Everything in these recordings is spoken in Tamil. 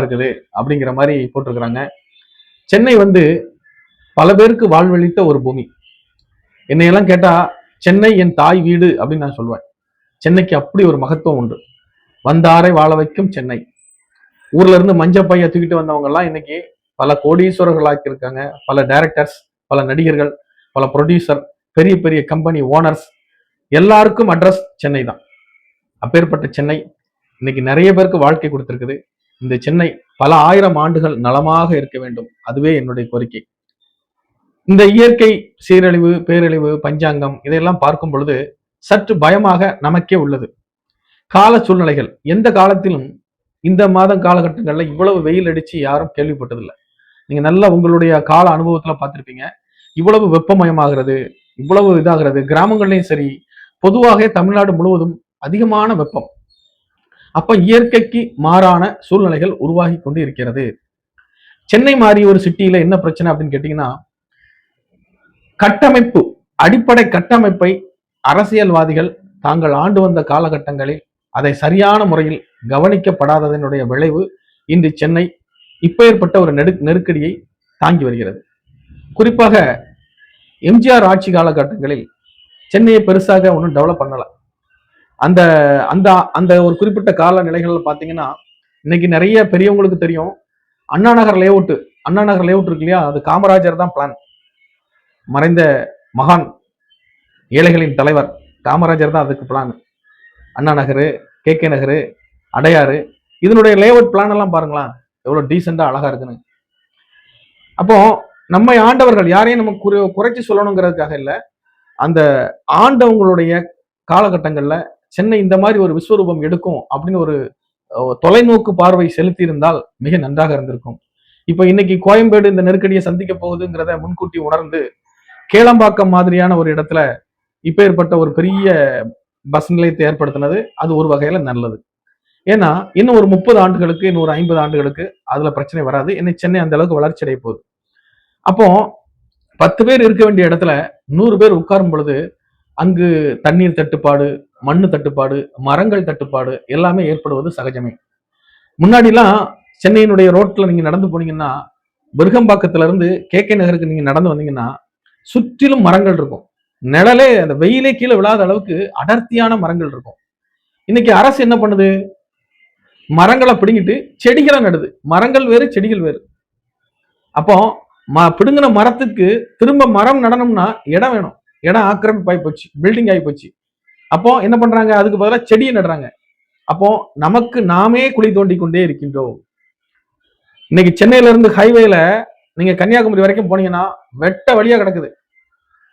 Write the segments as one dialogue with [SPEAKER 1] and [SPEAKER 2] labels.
[SPEAKER 1] இருக்குது அப்படிங்கிற மாதிரி போட்டிருக்கிறாங்க. சென்னை வந்து பல பேருக்கு வாழ்வழித்த ஒரு பூமி. என்னையெல்லாம் கேட்டா சென்னை என் தாய் வீடு அப்படின்னு நான் சொல்லுவேன் சென்னைக்கு அப்படி ஒரு மகத்துவம் உண்டு. வந்தாரை வாழ வைக்கும் சென்னை. ஊர்ல இருந்து மஞ்ச பைய தூக்கிட்டு வந்தவங்க எல்லாம் இன்னைக்கு பல கோடீஸ்வரர்களாக்கி இருக்காங்க. பல டைரக்டர்ஸ் பல நடிகர்கள் பல ப்ரொடியூசர் பெரிய பெரிய கம்பெனி ஓனர்ஸ் எல்லாருக்கும் அட்ரஸ் சென்னை தான். அப்பேற்பட்ட சென்னை. இன்னைக்கு நிறைய பேருக்கு வாழ்க்கை கொடுத்திருக்குது. இந்த சென்னை பல ஆயிரம் ஆண்டுகள் நலமாக இருக்க வேண்டும். அதுவே என்னுடைய கோரிக்கை. இந்த இயற்கை சீரழிவு பேரழிவு பஞ்சாங்கம் இதையெல்லாம் பார்க்கும் பொழுது சற்று பயமாக நமக்கே உள்ளது. கால சூழ்நிலைகள். எந்த காலத்திலும் இந்த மாதம் காலகட்டங்களில் இவ்வளவு வெயில் அடிச்சு யாரும் கேள்விப்பட்டதில்லை. நீங்க நல்லா உங்களுடைய கால அனுபவத்துல பார்த்துருப்பீங்க. இவ்வளவு வெப்பமயமாகிறது இவ்வளவு இதாகிறது கிராமங்கள்லையும் சரி பொதுவாக தமிழ்நாடு முழுவதும் அதிகமான வெப்பம். அப்ப இயற்கைக்கு மாறான சூழ்நிலைகள் உருவாகி கொண்டு இருக்கிறது. சென்னை மாதிரி ஒரு சிட்டியில என்ன பிரச்சனை அப்படின்னு கேட்டீங்கன்னா கட்டமைப்பு அடிப்படை கட்டமைப்பை அரசியல்வாதிகள் தாங்கள் ஆண்டு வந்த காலகட்டங்களில் அதை சரியான முறையில் கவனிக்கப்படாததனுடைய விளைவு இன்று சென்னை இப்ப ஏற்பட்ட ஒரு நெரு நெருக்கடியை தாங்கி வருகிறது. குறிப்பாக எம்ஜிஆர் ஆட்சி காலகட்டங்களில் சென்னையை பெருசாக ஒன்றும் டெவலப் பண்ணலை. அந்த அந்த அந்த ஒரு குறிப்பிட்ட கால நிலைகள்ல பாத்தீங்கன்னா இன்னைக்கு நிறைய பெரியவங்களுக்கு தெரியும். அண்ணா நகர் லேஅவுட் அண்ணா நகர் லேஅவுட் இருக்கு இல்லையா? அது காமராஜர் தான் பிளான் மறைந்த மகான் ஏழைகளின் தலைவர் காமராஜர் தான் அதுக்கு பிளான் அண்ணா நகரு கே கே நகரு அடையாறு. இதனுடைய லேஅவுட் பிளான் எல்லாம் பாருங்களேன். எவ்வளோ டீசெண்டாக அழகா இருக்குன்னு. அப்போ நம்மை ஆண்டவர்கள் யாரையும் நம்ம குறை குறைச்சி சொல்லணுங்கிறதுக்காக இல்லை. அந்த ஆண்டவங்களுடைய காலகட்டங்களில் சென்னை இந்த மாதிரி ஒரு விஸ்வரூபம் எடுக்கும் அப்படின்னு ஒரு தொலைநோக்கு பார்வை செலுத்தி இருந்தால் மிக நன்றாக இருந்திருக்கும். இப்போ இன்னைக்கு கோயம்பேடு இந்த நெருக்கடியை சந்திக்க போகுதுங்கிறத முன்கூட்டி உணர்ந்து கேளம்பாக்கம் மாதிரியான ஒரு இடத்துல இப்போ ஏற்பட்ட ஒரு பெரிய பஸ் நிலையத்தை ஏற்படுத்தினது அது ஒரு வகையில நல்லது. ஏன்னா இன்னும் ஒரு முப்பது ஆண்டுகளுக்கு இன்னும் ஒரு ஐம்பது ஆண்டுகளுக்கு அதுல பிரச்சனை வராது. இன்னைக்கு சென்னை அந்த அளவுக்கு வளர்ச்சி அடைய போகுது. அப்போ பத்து பேர் இருக்க வேண்டிய இடத்துல நூறு பேர் உட்காரும் பொழுது அங்கு தண்ணீர் தட்டுப்பாடு மண்ணு தட்டுப்பாடு மரங்கள் தட்டுப்பாடு எல்லாமே ஏற்படுவது சகஜமே. முன்னாடிலாம் சென்னையினுடைய ரோட்ல நீங்க நடந்து போனீங்கன்னா விருகம்பாக்கத்துல இருந்து கே கே நகருக்கு நீங்க நடந்து வந்தீங்கன்னா சுற்றிலும் மரங்கள் இருக்கும். நிழலே அந்த வெயிலே கீழே விழாத அளவுக்கு அடர்த்தியான மரங்கள் இருக்கும். இன்னைக்கு அரசு என்ன பண்ணுது? மரங்களை பிடுங்கிட்டு செடிகளை நடுது. மரங்கள் வேறு செடிகள் வேறு. அப்போ ம பிடுங்கின மரத்துக்கு திரும்ப மரம் நடணும்னா இடம் வேணும். இடம் ஆக்கிரமிப்பாகி போச்சு பில்டிங் ஆகி போச்சு. அப்போ என்ன பண்றாங்க? அதுக்கு பதிலாக செடியை நடுறாங்க. அப்போ நமக்கு நாமே குழி தோண்டி கொண்டே இருக்கின்றோம். இன்னைக்கு சென்னையில இருந்து ஹைவேல நீங்க கன்னியாகுமரி வரைக்கும் போனீங்கன்னா வெட்ட வழியா கிடக்குது.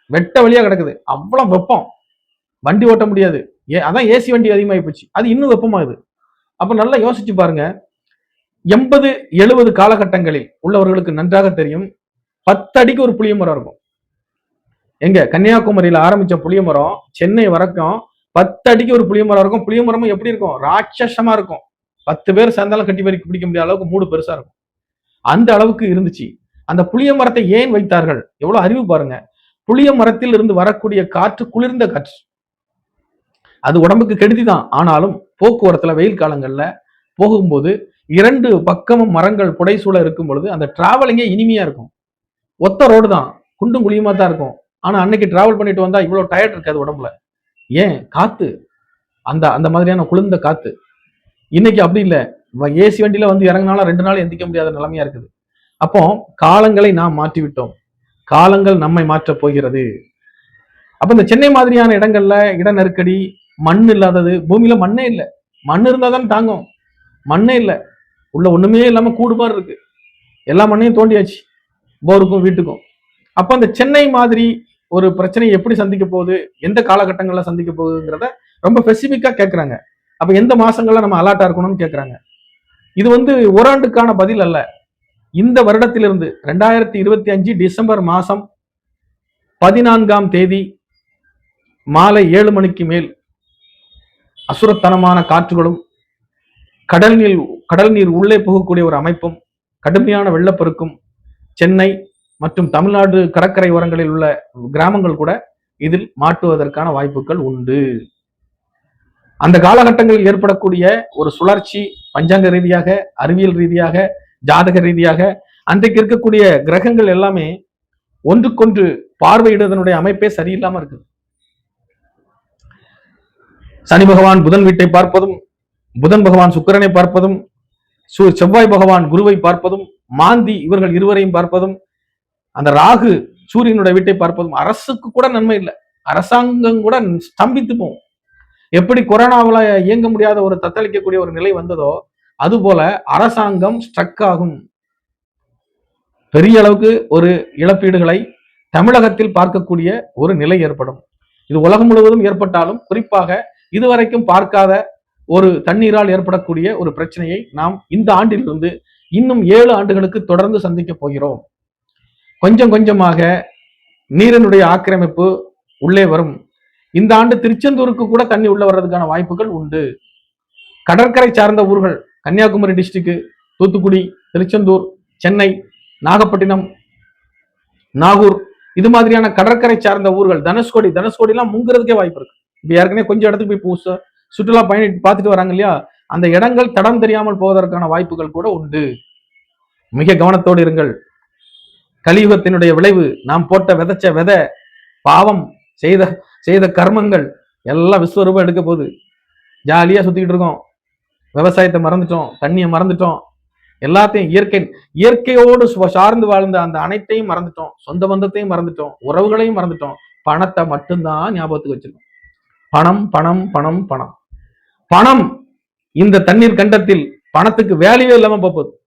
[SPEAKER 1] வெட்ட வழியா கிடக்குது. அவ்வளவு வெப்பம். வண்டி ஓட்ட முடியாது. ஏ அதான் ஏசி வண்டி அதிகமாகி போச்சு அது இன்னும் வெப்பமாகுது அப்ப நல்லா யோசிச்சு பாருங்க. எண்பது எழுபது காலகட்டங்களில் உள்ளவர்களுக்கு நன்றாக தெரியும். பத்து அடிக்கு ஒரு புளிய மரம் இருக்கும். எங்க கன்னியாகுமரியில ஆரம்பிச்ச புளிய மரம் சென்னை வரைக்கும் பத்து அடிக்கு ஒரு புளிய மரம் இருக்கும். புளிய மரமும் எப்படி இருக்கும்? ராட்சசமா இருக்கும். பத்து பேர் சேர்ந்தாலும் கட்டி வரைக்கும் பிடிக்க முடியாத அளவுக்கு மூடு பெருசா இருக்கும். அந்த அளவுக்கு இருந்துச்சு. அந்த புளிய மரத்தை ஏன் வைத்தார்கள்? எவ்வளவு அறிவு பாருங்க. புளிய மரத்தில் இருந்து வரக்கூடிய காற்று குளிர்ந்த காற்று. அது உடம்புக்கு கெடுதி தான் ஆனாலும் போக்குவரத்துல வெயில் காலங்கள்ல போகும்போது இரண்டு பக்கமும் மரங்கள் புடைசூழ இருக்கும் பொழுது அந்த டிராவலிங்கே இனிமையா இருக்கும். ஒத்த ரோடு தான். குண்டும் குழியுமா தான் இருக்கும். ஆனா அன்னைக்கு டிராவல் பண்ணிட்டு வந்தா இவ்வளவு டயர்ட் இருக்காது உடம்புல. ஏன்? காத்து. அந்த அந்த மாதிரியான குளிர்ந்த காத்து. இன்னைக்கு அப்படி இல்லை. ஏசி வண்டியில வந்து இறங்கினாலும் ரெண்டு நாள் எந்திக்க முடியாத நிலைமையா இருக்குது. அப்போ காலங்களை நாம் மாற்றி விட்டோம் காலங்கள் நம்மை மாற்றப் போகிறது. அப்ப இந்த சென்னை மாதிரியான இடங்கள்ல இட நெருக்கடி மண் இல்லாதது பூமியில மண்ணே இல்லை. மண் இருந்தா தான் தாங்கும். மண்ணே இல்லை. உள்ள ஒண்ணுமே இல்லாம கூடு மாதிரி இருக்கு. எல்லா மண்ணையும் தோண்டியாச்சு. போருக்கும் வீட்டுக்கும். அப்ப அந்த சென்னை மாதிரி ஒரு பிரச்சனையை எப்படி சந்திக்க போகுது எந்த காலகட்டங்களில் சந்திக்க போகுதுங்கிறத ரொம்ப ஸ்பெசிஃபிக்காக கேட்குறாங்க அப்போ எந்த மாசங்கள்ல நம்ம அலாட்டாக இருக்கணும்னு கேட்குறாங்க இது வந்து ஓராண்டுக்கான பதில் அல்ல. இந்த வருடத்திலிருந்து ரெண்டாயிரத்தி இருபத்தி அஞ்சு டிசம்பர் மாதம் பதினான்காம் தேதி மாலை ஏழு மணிக்கு மேல் அசுரத்தனமான காற்றுகளும் கடல் நீர் கடல் நீர் உள்ளே போகக்கூடிய ஒரு அமைப்பும் கடுமையான வெள்ளப்பெருக்கும் சென்னை மற்றும் தமிழ்நாடு கடற்கரை ஓரங்களில் உள்ள கிராமங்கள் கூட இதில் மாட்டுவதற்கான வாய்ப்புகள் உண்டு. அந்த காலகட்டங்களில் ஏற்படக்கூடிய ஒரு சுழற்சி பஞ்சாங்க ரீதியாக அறிவியல் ரீதியாக ஜாதக ரீதியாக அன்றைக்கு இருக்கக்கூடிய கிரகங்கள் எல்லாமே ஒன்றுக்கொன்று பார்வையிடுவதனுடைய அமைப்பே சரியில்லாம இருக்குது. சனி பகவான் புதன் வீட்டை பார்ப்பதும் புதன் பகவான் சுக்கிரனை பார்ப்பதும் சு- செவ்வாய் பகவான் குருவை பார்ப்பதும் மாந்தி இவர்கள் இருவரையும் பார்ப்பதும் அந்த ராகு சூரியனுடைய வீட்டை பார்ப்பதும் அரசுக்கு கூட நன்மை இல்லை. அரசாங்கம் கூட ஸ்தம்பித்து போகும். எப்படி கொரோனாவில் இயங்க முடியாத ஒரு தத்தளிக்கக்கூடிய ஒரு நிலை வந்ததோ அதுபோல அரசாங்கம் ஸ்ட்ரக் ஆகும். பெரிய அளவுக்கு ஒரு இழப்பீடுகளை தமிழகத்தில் பார்க்கக்கூடிய ஒரு நிலை ஏற்படும். இது உலகம் முழுவதும் ஏற்பட்டாலும் குறிப்பாக இதுவரைக்கும் பார்க்காத ஒரு தண்ணீரால் ஏற்படக்கூடிய ஒரு பிரச்சனையை நாம் இந்த ஆண்டிலிருந்து இன்னும் ஏழு ஆண்டுகளுக்கு தொடர்ந்து சந்திக்க போகிறோம். கொஞ்சம் கொஞ்சமாக நீரினுடைய ஆக்கிரமிப்பு உள்ளே வரும். இந்த ஆண்டு திருச்செந்தூருக்கு கூட தண்ணி உள்ள வர்றதுக்கான வாய்ப்புகள் உண்டு. கடற்கரை சார்ந்த ஊர்கள் கன்னியாகுமரி டிஸ்ட்ரிக்ட் தூத்துக்குடி திருச்செந்தூர் சென்னை நாகப்பட்டினம் நாகூர் இது மாதிரியான கடற்கரை சார்ந்த ஊர்கள் தனுஷ்கோடி தனுஷ்கோடிலாம் முங்குறதுக்கே வாய்ப்பு இருக்கு. இப்போ ஏற்கனவே கொஞ்சம் இடத்துக்கு போய் பூச சுற்றுலா பயணி பார்த்துட்டு வராங்க இல்லையா? அந்த இடங்கள் தடம் தெரியாமல் போவதற்கான வாய்ப்புகள் கூட உண்டு. மிக கவனத்தோடு இருங்கள். கலியுகத்தினுடைய விளைவு நாம் போட்ட விதைச்ச விதை பாவம் செய்த செய்த கர்மங்கள் எல்லாம் விஸ்வரூபம் எடுக்க போகுது. ஜாலியாக சுற்றிக்கிட்டு இருக்கோம். விவசாயத்தை மறந்துட்டோம் தண்ணியை மறந்துட்டோம். எல்லாத்தையும் இயற்கை இயற்கையோடு சார்ந்து வாழ்ந்த அந்த அனைத்தையும் மறந்துட்டோம். சொந்த பந்தத்தையும் மறந்துட்டோம். உறவுகளையும் மறந்துட்டோம். பணத்தை மட்டும்தான் ஞாபகத்துக்கு வச்சிருக்கோம். பணம் பணம் பணம் பணம். பணம் இந்த தண்ணீர் கண்டத்தில் பணத்துக்கு வேலையே இல்லாம போகுது.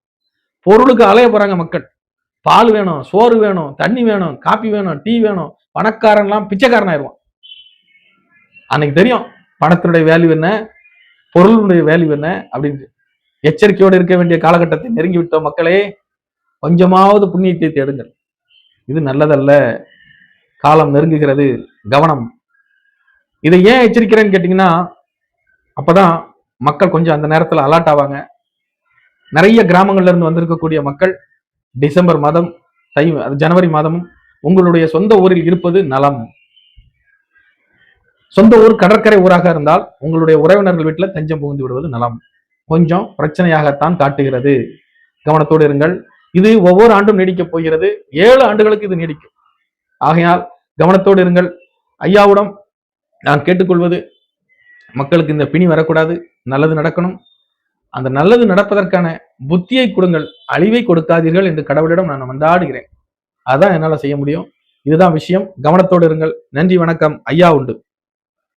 [SPEAKER 1] பொருளுக்கு அலைய போறாங்க மக்கள். பால் வேணும் சோறு வேணும் தண்ணி வேணும் காப்பி வேணும் டீ வேணும் பணக்காரன்லாம் பிச்சைக்காரன் ஆயிடுவான் அன்னைக்கு தெரியும் பணத்தினுடைய வேல்யூ என்ன பொருளுடைய வேல்யூ என்ன அப்படின்னு எச்சரிக்கையோடு இருக்க வேண்டிய காலகட்டத்தை நெருங்கி விட்டோம் மக்களே கொஞ்சமாவது புண்ணியத்தை தேடுங்கள். இது நல்லதல்ல. காலம் நெருங்குகிறது. கவனம். இதை ஏன் எச்சரிக்கிறேன்னு கேட்டிங்கன்னா அப்போதான் மக்கள் கொஞ்சம் அந்த நேரத்தில் அலர்ட் ஆவாங்க. நிறைய கிராமங்கள்ல இருந்து வந்திருக்கக்கூடிய மக்கள் டிசம்பர் மாதம் தை அது ஜனவரி மாதமும் உங்களுடைய சொந்த ஊரில் இருப்பது நலம். சொந்த ஊர் கடற்கரை ஊராக இருந்தால் உங்களுடைய உறவினர்கள் வீட்டில் தஞ்சம் புகுந்து விடுவது நலம். கொஞ்சம் பிரச்சனையாகத்தான் காட்டுகிறது. கவனத்தோடு இருங்கள். இது ஒவ்வொரு ஆண்டும் நீடிக்கப் போகிறது. ஏழு ஆண்டுகளுக்கு இது நீடிக்கும். ஆகையால் கவனத்தோடு இருங்கள். ஐயாவிடம் நான் கேட்டுக்கொள்வது மக்களுக்கு இந்த பிணி வரக்கூடாது. நல்லது நடக்கணும். அந்த நல்லது நடப்பதற்கான புத்தியை கொடுங்கள் அழிவை கொடுக்காதீர்கள் என்று கடவுளிடம் நான் மன்றாடுகிறேன். அதான் என்னால செய்ய முடியும். இதுதான் விஷயம். கவனத்தோடு இருங்கள். நன்றி வணக்கம். ஐயா உண்டு.